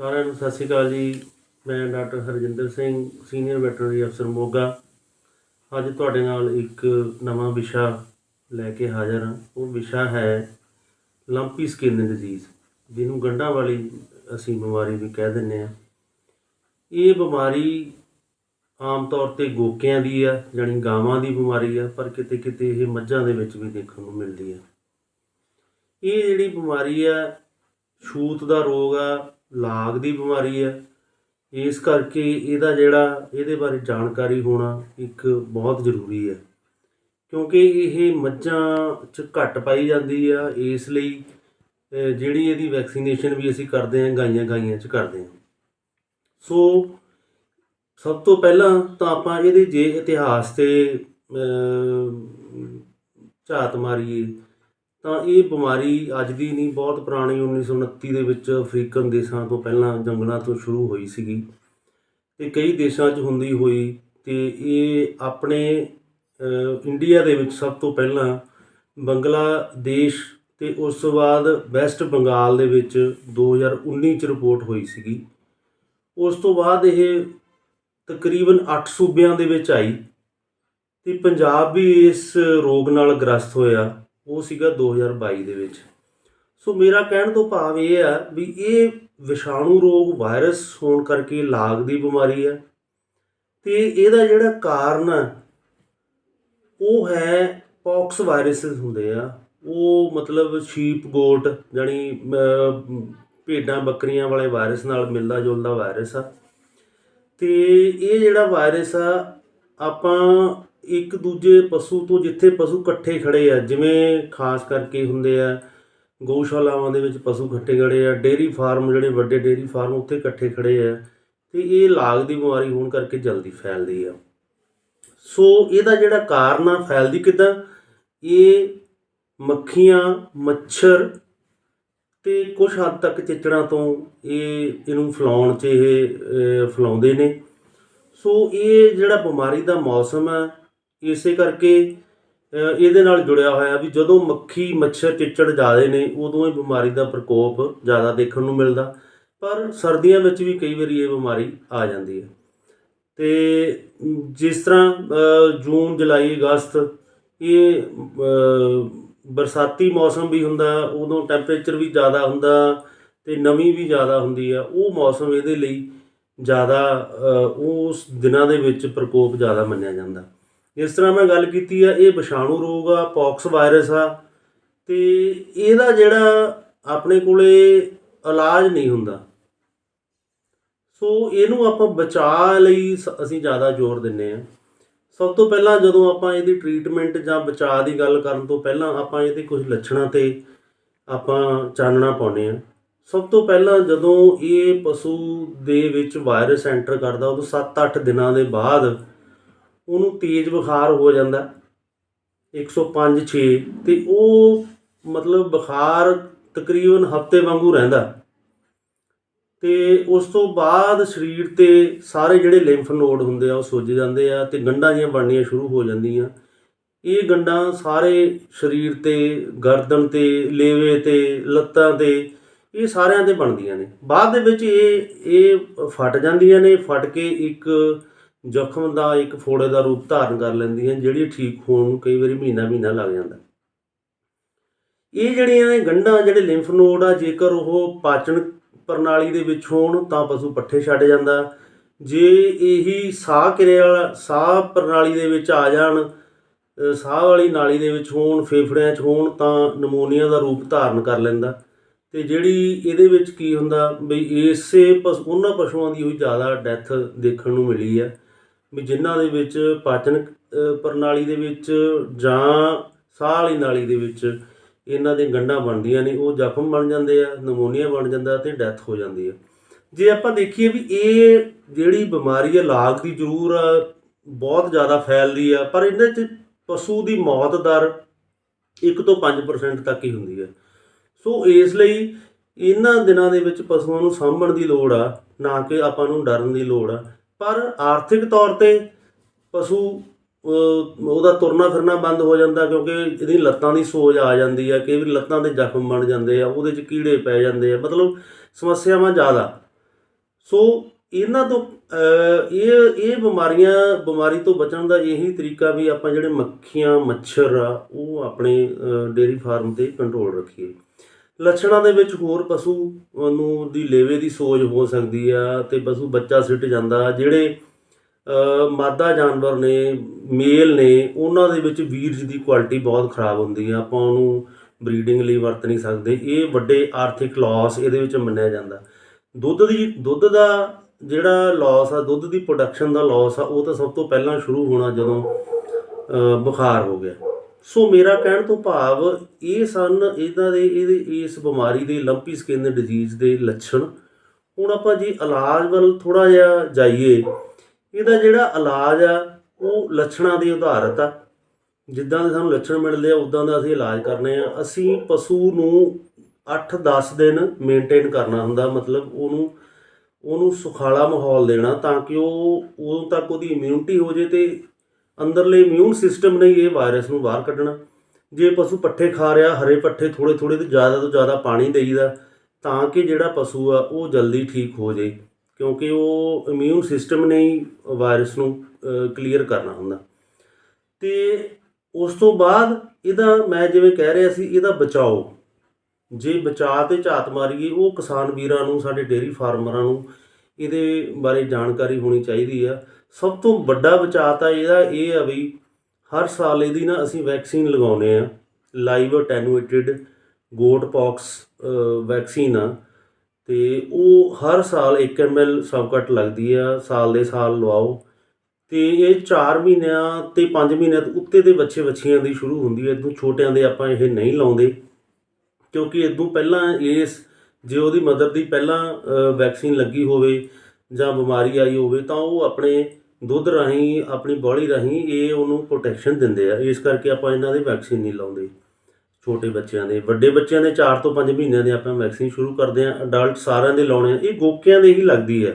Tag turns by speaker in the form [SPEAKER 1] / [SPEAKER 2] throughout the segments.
[SPEAKER 1] ਸਾਰਿਆਂ ਨੂੰ ਸਤਿ ਸ਼੍ਰੀ ਅਕਾਲ ਜੀ। ਮੈਂ doctor Harjinder Singh, senior veterinary ਅਫਸਰ ਮੋਗਾ। ਅੱਜ ਤੁਹਾਡੇ ਨਾਲ ਇੱਕ ਨਵਾਂ ਵਿਸ਼ਾ ਲੈ ਕੇ ਹਾਜ਼ਰ ਹਾਂ। ਉਹ ਵਿਸ਼ਾ ਹੈ ਲੰਪੀ ਸਕਿਨ ਡਿਜ਼ੀਜ਼ ਜਿਹਨੂੰ ਗੰਢਾਂ ਵਾਲੀ ਅਸੀਂ ਬਿਮਾਰੀ ਵੀ ਕਹਿ ਦਿੰਦੇ ਆ ਇਹ ਬਿਮਾਰੀ ਆਮ ਤੌਰ ਤੇ ਗੋਕਿਆਂ ਦੀ ਆ, ਜਾਣੀ ਗਾਵਾਂ ਦੀ ਬਿਮਾਰੀ ਆ, ਪਰ ਕਿਤੇ ਕਿਤੇ ਇਹ ਮੱਝਾਂ ਦੇ ਵਿੱਚ ਵੀ ਦੇਖਣ ਨੂੰ ਮਿਲਦੀ ਆ। ਇਹ ਜਿਹੜੀ ਬਿਮਾਰੀ ਆ, ਛੂਤ ਦਾ ਰੋਗ ਆ ਲਾਗ ਦੀ ਬਿਮਾਰੀ ਹੈ। ਇਸ ਕਰਕੇ ਇਹਦਾ ਜਿਹੜਾ ਇਹਦੇ ਬਾਰੇ ਜਾਣਕਾਰੀ ਹੋਣਾ ਇੱਕ ਬਹੁਤ ਜ਼ਰੂਰੀ ਹੈ। ਕਿਉਂਕਿ ਇਹ ਮੱਝਾਂ 'ਚ ਘੱਟ ਪਾਈ ਜਾਂਦੀ ਆ, ਇਸ ਲਈ ਜਿਹੜੀ ਇਹਦੀ ਵੈਕਸੀਨੇਸ਼ਨ ਵੀ ਅਸੀਂ ਕਰਦੇ ਹਾਂ, ਗਾਈਆਂ ਗਾਈਆਂ 'ਚ ਕਰਦੇ ਹਾਂ। ਸੋ, ਸਭ ਤੋਂ ਪਹਿਲਾਂ ਤਾਂ ਆਪਾਂ ਇਹਦੇ ਜੇ ਇਤਿਹਾਸ ਤੇ ਝਾਤ ਮਾਰੀਏ। ਤਾਂ ਇਹ ਬਿਮਾਰੀ ਅੱਜ ਦੀ ਨਹੀਂ, ਬਹੁਤ ਪੁਰਾਣੀ 1929 ਦੇ ਵਿੱਚ ਅਫਰੀਕਨ ਦੇਸ਼ਾਂ ਤੋਂ ਪਹਿਲਾਂ ਜੰਗਲਾਂ ਤੋਂ ਸ਼ੁਰੂ ਹੋਈ ਸੀਗੀ ਤੇ ਕਈ ਦੇਸ਼ਾਂ 'ਚ ਹੁੰਦੀ ਹੋਈ ਤੇ ਇਹ ਆਪਣੇ ਇੰਡੀਆ ਦੇ ਵਿੱਚ ਸਭ ਤੋਂ ਪਹਿਲਾਂ ਬੰਗਲਾਦੇਸ਼ ਤੇ ਉਸ ਤੋਂ ਬਾਅਦ ਵੈਸਟ ਬੰਗਾਲ ਦੇ ਵਿੱਚ 2019 ਚ ਰਿਪੋਰਟ ਹੋਈ ਸੀਗੀ। ਉਸ ਤੋਂ ਬਾਅਦ ਇਹ ਤਕਰੀਬਨ 8 ਸੂਬਿਆਂ ਦੇ ਵਿੱਚ ਆਈ ਤੇ ਪੰਜਾਬ ਵੀ ਇਸ ਰੋਗ ਨਾਲ ਗ੍ਰਸਤ ਹੋਇਆ। ਉਹ ਸੀਗਾ 2022 ਦੇ ਵਿੱਚ। ਸੋ ਮੇਰਾ ਕਹਿਣ ਤੋਂ ਭਾਵ ਇਹ ਆ ਵੀ ਇਹ ਵਿਸ਼ਾਣੂ ਰੋਗ ਵਾਇਰਸ ਹੋਣ ਕਰਕੇ ਲਾਗ ਦੀ ਬਿਮਾਰੀ ਆ ਤੇ ਇਹਦਾ ਜਿਹੜਾ ਕਾਰਨ ਆ, ਉਹ ਹੈ ਪੌਕਸ ਵਾਇਰਸਸ ਹੁੰਦੇ ਆ। ਉਹ ਮਤਲਬ ਸ਼ੀਪ, ਗੋਟ ਜਾਨੀ ਭੇਡਾਂ, ਬੱਕਰੀਆਂ ਵਾਲੇ ਵਾਇਰਸ ਨਾਲ ਮਿਲਦਾ ਜੁਲਦਾ ਵਾਇਰਸ ਆ। ਤੇ ਇਹ ਜਿਹੜਾ ਵਾਇਰਸ ਆ, ਆਪਾਂ ਇੱਕ ਦੂਜੇ ਪਸ਼ੂ ਤੋਂ ਜਿੱਥੇ ਪਸ਼ੂ ਇਕੱਠੇ ਖੜੇ ਆ ਜਿਵੇਂ ਖਾਸ ਕਰਕੇ ਹੁੰਦੇ ਆ ਗਊਸ਼ਾਲਾਵਾਂ ਦੇ ਵਿੱਚ ਪਸ਼ੂ ਇਕੱਠੇ ਖੜੇ ਆ ਡੇਅਰੀ ਫਾਰਮ ਜਿਹੜੇ ਵੱਡੇ ਡੇਅਰੀ ਫਾਰਮ ਉੱਥੇ ਇਕੱਠੇ ਖੜੇ ਆ ਤੇ ਇਹ ਲਾਗ ਦੀ ਬਿਮਾਰੀ ਹੋਣ ਕਰਕੇ ਜਲਦੀ ਫੈਲਦੀ ਆ। ਸੋ ਇਹਦਾ ਜਿਹੜਾ ਕਾਰਨ ਆ ਫੈਲਦੀ ਕਿੱਦਾਂ? ਇਹ ਮੱਖੀਆਂ ਮੱਛਰ ਤੇ ਕੁਝ ਹੱਦ ਤੱਕ ਚਿਚੜਾਂ ਤੋਂ ਇਹ ਇਹਨੂੰ ਫੈਲਾਉਣ 'ਚ ਇਹ ਅਹ, ਫੈਲਾਉਂਦੇ ਨੇ। ਸੋ ਇਹ ਜਿਹੜਾ ਬਿਮਾਰੀ ਦਾ ਮੌਸਮ ਹੈ ਇਸੇ ਕਰਕੇ ਇਹਦੇ ਨਾਲ ਜੁੜਿਆ ਹੋਇਆ ਵੀ ਜਦੋਂ ਮੱਖੀ ਮੱਛਰ ਚਿਚੜ ਜ਼ਿਆਦੇ ਨੇ, ਉਦੋਂ ਇਹ ਬਿਮਾਰੀ ਦਾ ਪ੍ਰਕੋਪ ਜ਼ਿਆਦਾ ਦੇਖਣ ਨੂੰ ਮਿਲਦਾ। ਪਰ ਸਰਦੀਆਂ ਵਿੱਚ ਵੀ ਕਈ ਵਾਰੀ ਇਹ ਬਿਮਾਰੀ ਆ ਜਾਂਦੀ ਹੈ। ਤੇ ਜਿਸ ਤਰ੍ਹਾਂ ਜੂਨ, ਜੁਲਾਈ, ਅਗਸਤ, ਇਹ ਬਰਸਾਤੀ ਮੌਸਮ ਵੀ ਹੁੰਦਾ, ਉਦੋਂ ਟੈਂਪਰੇਚਰ ਵੀ ਜ਼ਿਆਦਾ ਹੁੰਦਾ ਤੇ ਨਮੀ ਵੀ ਜ਼ਿਆਦਾ ਹੁੰਦੀ ਆ ਉਹ ਮੌਸਮ ਇਹਦੇ ਲਈ ਜ਼ਿਆਦਾ ਉਸ ਦਿਨਾਂ ਦੇ ਵਿੱਚ ਪ੍ਰਕੋਪ ਜ਼ਿਆਦਾ ਮੰਨਿਆ ਜਾਂਦਾ। ਜਿਸ ਤਰ੍ਹਾਂ ਮੈਂ ਗੱਲ ਕੀਤੀ ਆ, ਇਹ ਵਿਸ਼ਾਣੂ ਰੋਗ ਆ, ਪੌਕਸ ਵਾਇਰਸ ਆ, ਤੇ ਇਹਦਾ ਜਿਹੜਾ ਆਪਣੇ ਕੋਲੇ ਇਲਾਜ ਨਹੀਂ ਹੁੰਦਾ। ਸੋ ਇਹਨੂੰ ਆਪਾਂ ਬਚਾਅ ਲਈ ਸ- ਅਸੀਂ ਜ਼ਿਆਦਾ ਜ਼ੋਰ ਦਿੰਨੇ ਆ। ਸਭ ਤੋਂ ਪਹਿਲਾਂ ਜਦੋਂ ਆਪਾਂ ਇਹਦੀ ਟ੍ਰੀਟਮੈਂਟ ਜਾਂ ਬਚਾਅ ਦੀ ਗੱਲ ਕਰਨ ਤੋਂ ਪਹਿਲਾਂ ਆਪਾਂ ਇਹਦੇ ਕੁਝ ਲੱਛਣਾਂ ਤੇ ਆਪਾਂ ਚਾਨਣਾ ਪਾਉਨੇ ਆ। ਸਭ ਤੋਂ ਪਹਿਲਾਂ ਜਦੋਂ ਇਹ ਪਸ਼ੂ ਦੇ ਵਿੱਚ ਵਾਇਰਸ ਐਂਟਰ ਕਰਦਾ, ਉਦੋਂ 7-8 ਦਿਨਾਂ ਦੇ ਬਾਅਦ ਉਹਨੂੰ ਤੇਜ਼ ਬੁਖਾਰ ਹੋ ਜਾਂਦਾ 105-6 ਤੇ ਉਹ ਮਤਲਬ ਬੁਖਾਰ ਤਕਰੀਬਨ ਹਫ਼ਤੇ ਵਾਂਗੂ ਰਹਿੰਦਾ ਤੇ ਉਸ ਤੋਂ ਬਾਅਦ ਸਰੀਰ ਤੇ ਸਾਰੇ ਜਿਹੜੇ ਲਿੰਫ ਨੋਡ ਹੁੰਦੇ ਆ, ਉਹ ਸੁੱਜ ਜਾਂਦੇ ਆ ਤੇ ਗੰਢਾਂ ਜੀਆਂ ਬਣਨੀਆਂ ਸ਼ੁਰੂ ਹੋ ਜਾਂਦੀਆਂ। ਇਹ ਗੰਢਾਂ ਸਾਰੇ ਸਰੀਰ ਤੇ, ਗਰਦਨ ਤੇ, ਲੇਵੇ ਤੇ, ਲੱਤਾਂ ਤੇ, ਇਹ ਸਾਰਿਆਂ ਤੇ ਬਣਦੀਆਂ ਨੇ। ਬਾਅਦ ਦੇ ਵਿੱਚ ਇਹ ਇਹ ਫਟ ਜਾਂਦੀਆਂ ਨੇ, ਫਟ ਕੇ ਇੱਕ ਜ਼ਖਮ ਦਾ ਇੱਕ ਫੋੜੇ ਦਾ ਰੂਪ ਧਾਰਨ ਕਰ ਲੈਂਦੀਆਂ, ਜਿਹੜੀ ਠੀਕ ਹੋਣ ਨੂੰ ਕਈ ਵਾਰੀ ਮਹੀਨਾ ਮਹੀਨਾ ਲੱਗ ਜਾਂਦਾ। ਇਹ ਜਿਹੜੀਆਂ ਨੇ ਗੰਢਾਂ, ਜਿਹੜੇ ਲਿੰਫ ਨੋਡ ਆ, ਜੇਕਰ ਉਹ ਪਾਚਨ ਪ੍ਰਣਾਲੀ ਦੇ ਵਿੱਚ ਹੋਣ, ਤਾਂ ਪਸ਼ੂ ਪੱਠੇ ਛੱਡ ਜਾਂਦਾ। ਜੇ ਇਹੀ ਸਾਹ ਕਿਰਿਆ ਵਾਲਾ, ਸਾਹ ਪ੍ਰਣਾਲੀ ਦੇ ਵਿੱਚ ਆ ਜਾਣ ਸਾਹ ਵਾਲੀ ਨਾਲੀ ਦੇ ਵਿੱਚ ਹੋਣ, ਫੇਫੜਿਆਂ 'ਚ ਹੋਣ, ਤਾਂ ਨਮੋਨੀਆ ਦਾ ਰੂਪ ਧਾਰਨ ਕਰ ਲੈਂਦਾ। ਤੇ ਜਿਹੜੀ ਇਹਦੇ ਵਿੱਚ ਕੀ ਹੁੰਦਾ, ਬਈ ਇਸੇ ਪਸ਼ੂ, ਉਹਨਾਂ ਪਸ਼ੂਆਂ ਦੀ ਹੋਈ ਜ਼ਿਆਦਾ ਡੈਥ ਦੇਖਣ ਨੂੰ ਮਿਲੀ ਹੈ ਵੀ ਜਿਨ੍ਹਾਂ ਦੇ ਵਿੱਚ ਪਾਚਨ ਪ੍ਰਣਾਲੀ ਦੇ ਵਿੱਚ ਜਾਂ ਸਾਹ ਵਾਲੀ ਨਾਲੀ ਦੇ ਵਿੱਚ ਇਹਨਾਂ ਦੇ ਗੰਢਾਂ ਬਣਦੀਆਂ ਨੇ ਉਹ ਜ਼ਖਮ ਬਣ ਜਾਂਦੇ ਆ ਨਮੋਨੀਆ ਬਣ ਜਾਂਦਾ ਤੇ ਡੈਥ ਹੋ ਜਾਂਦੀ ਹੈ ਜੇ ਆਪਾਂ ਦੇਖੀਏ ਵੀ ਇਹ ਜਿਹੜੀ ਬਿਮਾਰੀ ਹੈ ਲਾਗ ਦੀ ਜ਼ਰੂਰ ਆ, ਬਹੁਤ ਜ਼ਿਆਦਾ ਫੈਲਦੀ ਆ ਪਰ ਇਹਨਾਂ 'ਚ ਪਸ਼ੂ ਦੀ ਮੌਤ ਦਰ 1 ਤੋਂ 5% ਤੱਕ ਹੀ ਹੁੰਦੀ ਹੈ ਸੋ ਇਸ ਲਈ ਇਹਨਾਂ ਦਿਨਾਂ ਦੇ ਵਿੱਚ ਪਸ਼ੂਆਂ ਨੂੰ ਸਾਂਭਣ ਦੀ ਲੋੜ ਆ ਨਾ ਕਿ ਆਪਾਂ ਨੂੰ ਡਰਨ ਦੀ ਲੋੜ ਆ। ਪਰ ਆਰਥਿਕ ਤੌਰ ਤੇ ਪਸ਼ੂ ਉਹਦਾ ਤੁਰਨਾ ਫਿਰਨਾ ਬੰਦ ਹੋ ਜਾਂਦਾ ਕਿਉਂਕਿ ਇਹਦੀ ਲੱਤਾਂ ਦੀ ਸੋਜ ਆ ਜਾਂਦੀ ਹੈ ਕਈ ਵਾਰੀ ਲੱਤਾਂ ਦੇ ਜ਼ਖਮ ਬਣ ਜਾਂਦੇ ਆ, ਉਹਦੇ 'ਚ ਕੀੜੇ ਪੈ ਜਾਂਦੇ ਆ, ਮਤਲਬ ਸਮੱਸਿਆਵਾਂ ਜ਼ਿਆਦਾ। ਸੋ ਇਹਨਾਂ ਤੋਂ ਇਹ ਇਹ ਬਿਮਾਰੀਆਂ, ਬਿਮਾਰੀ ਤੋਂ ਬਚਣ ਦਾ ਇਹੀ ਤਰੀਕਾ ਵੀ ਆਪਾਂ ਜਿਹੜੇ ਮੱਖੀਆਂ, ਮੱਛਰ ਆ, ਉਹ ਆਪਣੇ ਡੇਰੀ ਫਾਰਮ ਤੇ ਕੰਟਰੋਲ ਰੱਖੀਏ। ਲੱਛਣਾਂ ਦੇ ਵਿੱਚ ਹੋਰ ਪਸ਼ੂ ਨੂੰ ਦੀ ਲੇਵੇ ਦੀ ਸੋਜ ਹੋ ਸਕਦੀ ਆ ਤੇ ਪਸ਼ੂ ਬੱਚਾ ਸਿੱਟ ਜਾਂਦਾ। ਜਿਹੜੇ ਮਾਦਾ ਜਾਨਵਰ ਨੇ, ਮੇਲ ਨੇ, ਉਹਨਾਂ ਦੇ ਵਿੱਚ ਵੀਰਜ ਦੀ ਕੁਆਲਿਟੀ ਬਹੁਤ ਖਰਾਬ ਹੁੰਦੀ ਆ। ਆਪਾਂ ਉਹਨੂੰ ਬਰੀਡਿੰਗ ਲਈ ਵਰਤ ਨਹੀਂ ਸਕਦੇ। ਇਹ ਵੱਡੇ ਆਰਥਿਕ ਲਾਸ ਇਹਦੇ ਵਿੱਚ ਮੰਨਿਆ ਜਾਂਦਾ। ਦੁੱਧ ਦੀ, ਦੁੱਧ ਦਾ ਜਿਹੜਾ ਲਾਸ ਆ, ਦੁੱਧ ਦੀ ਪ੍ਰੋਡਕਸ਼ਨ ਦਾ ਲਾਸ ਆ, ਉਹ ਤਾਂ ਸਭ ਤੋਂ ਪਹਿਲਾਂ ਸ਼ੁਰੂ ਹੋਣਾ ਜਦੋਂ ਬੁਖਾਰ ਹੋ ਗਿਆ। ਸੋ ਮੇਰਾ ਕਹਿਣ ਤੋਂ ਭਾਵ ਇਹ ਸਨ ਇਹਨਾਂ ਦੇ ਇਹਦੇ, ਇਸ ਬਿਮਾਰੀ ਦੇ ਲੰਪੀ ਸਕਿਨ ਡਿਜ਼ੀਜ਼ ਦੇ ਲੱਛਣ। ਹੁਣ ਆਪਾਂ ਜੀ ਇਲਾਜ ਵੱਲ ਥੋੜਾ ਜਿਹਾ ਜਾਈਏ, ਇਹਦਾ ਜਿਹੜਾ ਇਲਾਜ ਆ, ਉਹ ਲੱਛਣਾਂ ਦੇ ਆਧਾਰਿਤ ਆ। ਜਿੱਦਾਂ ਦੇ ਸਾਨੂੰ ਲੱਛਣ ਮਿਲਦੇ ਆ ਉਦਾਂ ਦਾ ਅਸੀਂ ਇਲਾਜ ਕਰਨੇ ਆ। ਅਸੀਂ ਪਸ਼ੂ ਨੂੰ 8-10 ਦਿਨ ਮੇਨਟੇਨ ਕਰਨਾ ਹੁੰਦਾ, ਮਤਲਬ ਉਹਨੂੰ ਉਹਨੂੰ ਸੁਖਾਲਾ ਮਾਹੌਲ ਦੇਣਾ ਤਾਂ ਕਿ ਉਹ, ਉਦੋਂ ਤੱਕ ਉਹਦੀ ਇਮਿਊਨਿਟੀ ਹੋ ਜੇ ਤੇ ਅੰਦਰਲੇ ਇਮਿਊਨ ਸਿਸਟਮ ਨੇ ਇਹ ਵਾਇਰਸ ਨੂੰ ਬਾਹਰ ਕੱਢਣਾ। ਜੇ ਪਸ਼ੂ ਪੱਠੇ ਖਾ ਰਿਹਾ, ਹਰੇ ਪੱਠੇ ਥੋੜੇ ਥੋੜੇ ਤੇ ਜ਼ਿਆਦਾ ਤੋਂ ਜ਼ਿਆਦਾ ਪਾਣੀ ਦੇਈਦਾ, ਤਾਂ ਕਿ ਜਿਹੜਾ ਪਸ਼ੂ ਆ, ਉਹ ਜਲਦੀ ਠੀਕ ਹੋ ਜੇ ਕਿਉਂਕਿ ਉਹ ਇਮਿਊਨ ਸਿਸਟਮ ਨੇ ਹੀ ਵਾਇਰਸ ਨੂੰ ਕਲੀਅਰ ਕਰਨਾ ਹੁੰਦਾ। ਤੇ ਉਸ ਤੋਂ ਬਾਅਦ ਇਹਦਾ ਮੈਂ ਜਿਵੇਂ ਕਹਿ ਰਿਹਾ ਸੀ, ਇਹਦਾ ਬਚਾਓ। ਜੇ ਬਚਾਅ ਤੇ ਝਾਤ ਮਾਰੀਏ, ਉਹ ਕਿਸਾਨ ਵੀਰਾਂ ਨੂੰ, ਸਾਡੇ ਡੇਅਰੀ ਫਾਰਮਰਾਂ ਨੂੰ ਇਹਦੇ ਬਾਰੇ ਜਾਣਕਾਰੀ ਹੋਣੀ ਚਾਹੀਦੀ ਆ। ਸਭ ਤੋਂ ਵੱਡਾ ਬਚਾਅ ਤਾਂ ਇਹਦਾ ਇਹ ਆ ਵੀ ਹਰ ਸਾਲ ਇਹਦੀ ਨਾ ਅਸੀਂ ਵੈਕਸੀਨ ਲਗਾਉਨੇ ਆ live attenuated goat pox vaccine ਆ। ਤੇ ਉਹ ਹਰ ਸਾਲ 1 ml ਸਬ ਕੱਟ ਲੱਗਦੀ ਆ, ਸਾਲ ਦੇ ਸਾਲ ਲਵਾਓ। ਤੇ ਇਹ 4 ਮਹੀਨਿਆਂ ਤੇ 5 ਮਹੀਨਿਆਂ ਤੋਂ ਉੱਤੇ ਦੇ ਬੱਚੇ ਬੱਚੀਆਂ ਦੀ ਸ਼ੁਰੂ ਹੁੰਦੀ ਹੈ ਇਦੋਂ ਛੋਟਿਆਂ ਦੇ ਆਪਾਂ ਇਹ ਨਹੀਂ ਲਾਉਂਦੇ। ਕਿਉਂਕਿ ਇਦੋਂ ਪਹਿਲਾਂ ਇਸ ਜੇ ਉਹਦੀ ਮਦਰ ਦੀ ਪਹਿਲਾਂ ਵੈਕਸੀਨ ਲੱਗੀ ਹੋਵੇ ਜਾਂ ਬਿਮਾਰੀ ਆਈ ਹੋਵੇ ਤਾਂ ਉਹ ਆਪਣੇ ਦੁੱਧ ਰਾਹੀਂ, ਆਪਣੀ ਬੋਡੀ ਰਾਹੀਂ ਇਹ ਉਹਨੂੰ ਪ੍ਰੋਟੈਕਸ਼ਨ ਦਿੰਦੇ ਆ। ਇਸ ਕਰਕੇ ਆਪਾਂ ਇਹਨਾਂ ਦੇ ਵੈਕਸੀਨ ਨਹੀਂ ਲਾਉਂਦੇ। ਛੋਟੇ ਬੱਚਿਆਂ ਦੇ, ਵੱਡੇ ਬੱਚਿਆਂ ਦੇ 4 ਤੋਂ 5 ਮਹੀਨਿਆਂ ਦੇ ਆਪਾਂ ਵੈਕਸੀਨ ਸ਼ੁਰੂ ਕਰਦੇ ਆ। ਅਡਲਟ ਸਾਰਿਆਂ ਦੇ ਲਾਉਣੇ ਆ। ਇਹ ਗੋਕਿਆਂ ਦੇ ਹੀ ਲੱਗਦੀ ਹੈ।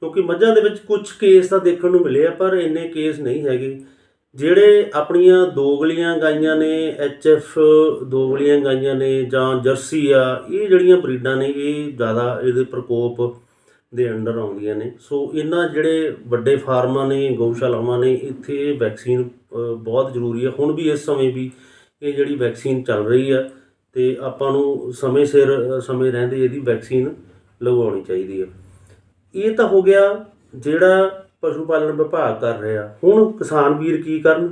[SPEAKER 1] ਕਿਉਂਕਿ ਮੱਝਾਂ ਦੇ ਵਿੱਚ ਕੁਝ ਕੇਸ ਤਾਂ ਦੇਖਣ ਨੂੰ ਮਿਲੇ ਆ, ਪਰ ਇੰਨੇ ਕੇਸ ਨਹੀਂ ਹੈਗੇ। ਜਿਹੜੇ ਆਪਣੀਆਂ ਦੋਗਲੀਆਂ ਗਾਈਆਂ ਨੇ ਐਚਐਫ ਦੋਗਲੀਆਂ ਗਾਈਆਂ ਨੇ ਜਾਂ ਜਰਸੀ ਆ, ਇਹ ਜਿਹੜੀਆਂ ਬਰੀਡਾਂ ਨੇ, ਇਹ ਜ਼ਿਆਦਾ ਇਹਦੇ ਪ੍ਰਕੋਪ ਦੇ ਅੰਡਰ ਆਉਂਦੀਆਂ ਨੇ। ਸੋ ਇਹਨਾਂ ਜਿਹੜੇ ਵੱਡੇ ਫਾਰਮਾਂ ਨੇ, ਗਊਸ਼ਾਲਾਵਾਂ ਨੇ, ਇੱਥੇ ਵੈਕਸੀਨ ਬਹੁਤ ਜ਼ਰੂਰੀ ਹੈ। ਹੁਣ ਵੀ ਇਸ ਸਮੇਂ ਵੀ ਇਹ ਜਿਹੜੀ ਵੈਕਸੀਨ ਚੱਲ ਰਹੀ ਆ ਤੇ ਆਪਾਂ ਨੂੰ ਸਮੇਂ ਸਿਰ, ਸਮੇਂ ਰਹਿੰਦੇ ਇਹਦੀ ਵੈਕਸੀਨ ਲਗਵਾਉਣੀ ਚਾਹੀਦੀ ਹੈ। ਇਹ ਤਾਂ ਹੋ ਗਿਆ ਜਿਹੜਾ ਪਸ਼ੂ ਪਾਲਣ ਵਿਭਾਗ ਕਰ ਰਿਹਾ। ਹੁਣ ਕਿਸਾਨ ਵੀਰ ਕੀ ਕਰਨ?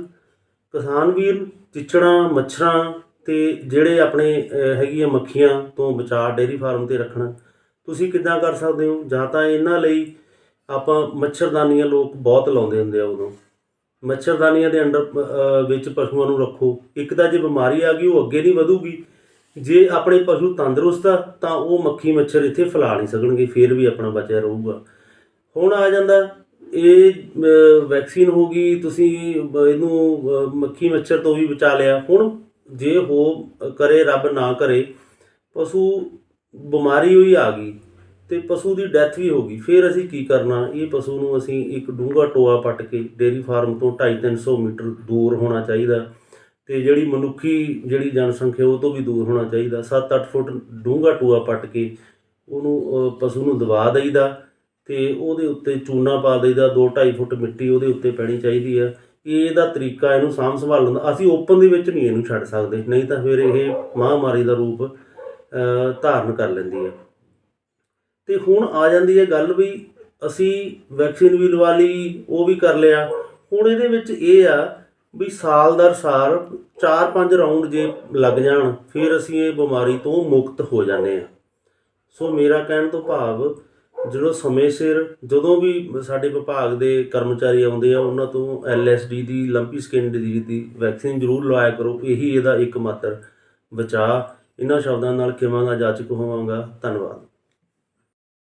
[SPEAKER 1] ਕਿਸਾਨ ਵੀਰ ਚਿਚੜਾਂ, ਮੱਛਰਾਂ ਤੇ ਜਿਹੜੇ ਆਪਣੇ ਹੈਗੀਆਂ ਮੱਖੀਆਂ ਤੋਂ ਬਚਾਅ, ਡੇਅਰੀ ਫਾਰਮ ਤੇ ਰੱਖਣਾ। ਤੁਸੀਂ ਕਿੱਦਾਂ ਕਰ ਸਕਦੇ ਹੋ? ਜਾਂ ਤਾਂ ਇਹਨਾਂ ਲਈ ਆਪਾਂ ਮੱਛਰਦਾਨੀਆਂ ਲੋਕ ਬਹੁਤ ਲਾਉਂਦੇ ਹੁੰਦੇ ਆ ਉਦੋਂ। ਮੱਛਰਦਾਨੀਆਂ ਦੇ ਅੰਡਰ ਵਿੱਚ ਪਸ਼ੂਆਂ ਨੂੰ ਰੱਖੋ। ਇੱਕ ਤਾਂ ਜੇ ਬਿਮਾਰੀ ਆ ਗਈ, ਉਹ ਅੱਗੇ ਨਹੀਂ ਵਧੂਗੀ। ਜੇ ਆਪਣੇ ਪਸ਼ੂ ਤੰਦਰੁਸਤ ਆ, ਤਾਂ ਉਹ ਮੱਖੀ ਮੱਛਰ ਇੱਥੇ ਫੈਲਾ ਨਹੀਂ ਸਕਣਗੇ, ਫਿਰ ਵੀ ਆਪਣਾ ਬਚਿਆ ਰਹੂਗਾ। ਹੁਣ ਆ ਜਾਂਦਾ, ਇਹ ਵੈਕਸੀਨ ਹੋ ਗਈ, ਤੁਸੀਂ ਇਹਨੂੰ ਮੱਖੀ ਮੱਛਰ ਤੋਂ ਵੀ ਬਚਾ ਲਿਆ। ਹੁਣ ਜੇ ਹੋ ਕਰੇ, ਰੱਬ ਨਾ ਕਰੇ, ਪਸ਼ੂ ਬਿਮਾਰੀ ਹੋਈ ਆ ਗਈ ਤੇ ਪਸ਼ੂ ਦੀ ਡੈਥ ਵੀ ਹੋ ਗਈ। ਫਿਰ ਅਸੀਂ ਕੀ ਕਰਨਾ? ਇਹ ਪਸ਼ੂ ਨੂੰ ਅਸੀਂ ਇੱਕ ਡੂੰਘਾ ਟੋਆ ਪੱਟ ਕੇ ਡੇਅਰੀ ਫਾਰਮ ਤੋਂ 2.5-300 ਮੀਟਰ ਦੂਰ ਹੋਣਾ ਚਾਹੀਦਾ ਤੇ ਜਿਹੜੀ ਮਨੁੱਖੀ ਜਿਹੜੀ ਜਨਸੰਖਿਆ ਉਹ ਤੋਂ ਵੀ ਦੂਰ ਹੋਣਾ ਚਾਹੀਦਾ। 7-8 ਫੁੱਟ ਡੂੰਘਾ ਟੋਆ ਪੱਟ ਕੇ ਉਹਨੂੰ ਪਸ਼ੂ ਨੂੰ ਦਬਾ ਦਈਦਾ ਤੇ ਉਹਦੇ ਉੱਤੇ ਚੂਨਾ ਪਾ ਦੇਈਦਾ। 2-2.5 ਫੁੱਟ ਮਿੱਟੀ ਉਹਦੇ ਉੱਤੇ ਪੈਣੀ ਚਾਹੀਦੀ ਆ। ਇਹ ਇਹਦਾ ਤਰੀਕਾ ਇਹਨੂੰ ਸਾਂਭ ਸੰਭਾਲਣ ਦਾ। ਅਸੀਂ ਓਪਨ ਦੇ ਵਿੱਚ ਨਹੀਂ ਇਹਨੂੰ ਛੱਡ ਸਕਦੇ। ਨਹੀਂ ਤਾਂ ਫਿਰ ਇਹ ਮਹਾਮਾਰੀ ਦਾ ਰੂਪ ਧਾਰਨ ਕਰ ਲੈਂਦੀ ਹੈ। ਤੇ ਹੁਣ ਆ ਜਾਂਦੀ ਹੈ ਗੱਲ ਵੀ ਅਸੀਂ ਵੈਕਸੀਨ ਵੀ ਲਵਾ ਲਈ, ਉਹ ਵੀ ਕਰ ਲਿਆ। ਹੁਣ ਇਹਦੇ ਵਿੱਚ ਇਹ ਆ ਵੀ ਸਾਲ ਦਰ ਸਾਲ 4-5 ਰਾਉਂਡ ਜੇ ਲੱਗ ਜਾਣ, ਫਿਰ ਅਸੀਂ ਇਹ ਬਿਮਾਰੀ ਤੋਂ ਮੁਕਤ ਹੋ ਜਾਂਦੇ ਆ ਸੋ ਮੇਰਾ ਕਹਿਣ ਤੋਂ ਭਾਵ, ਜਦੋਂ ਸਮੇਂ ਸਿਰ ਜਦੋਂ ਵੀ ਸਾਡੇ ਵਿਭਾਗ ਦੇ ਕਰਮਚਾਰੀ ਆਉਂਦੇ ਆ, ਉਹਨਾਂ ਤੋਂ ਐਲਐਸਡੀ ਦੀ ਲੰਪੀ ਸਕਿਨ ਡਿਜ਼ੀਜ਼ ਦੀ ਵੈਕਸੀਨ ਜ਼ਰੂਰ ਲਵਾਇਆ ਕਰੋ, ਇਹੀ ਇਹਦਾ ਇੱਕ ਮਾਤਰ ਬਚਾਅ। ਇਹਨਾਂ ਸ਼ਬਦਾਂ ਨਾਲ ਕਿਵੇਂ ਦਾ ਜਾਚਕ ਹੋਵਾਂਗਾ? ਧੰਨਵਾਦ।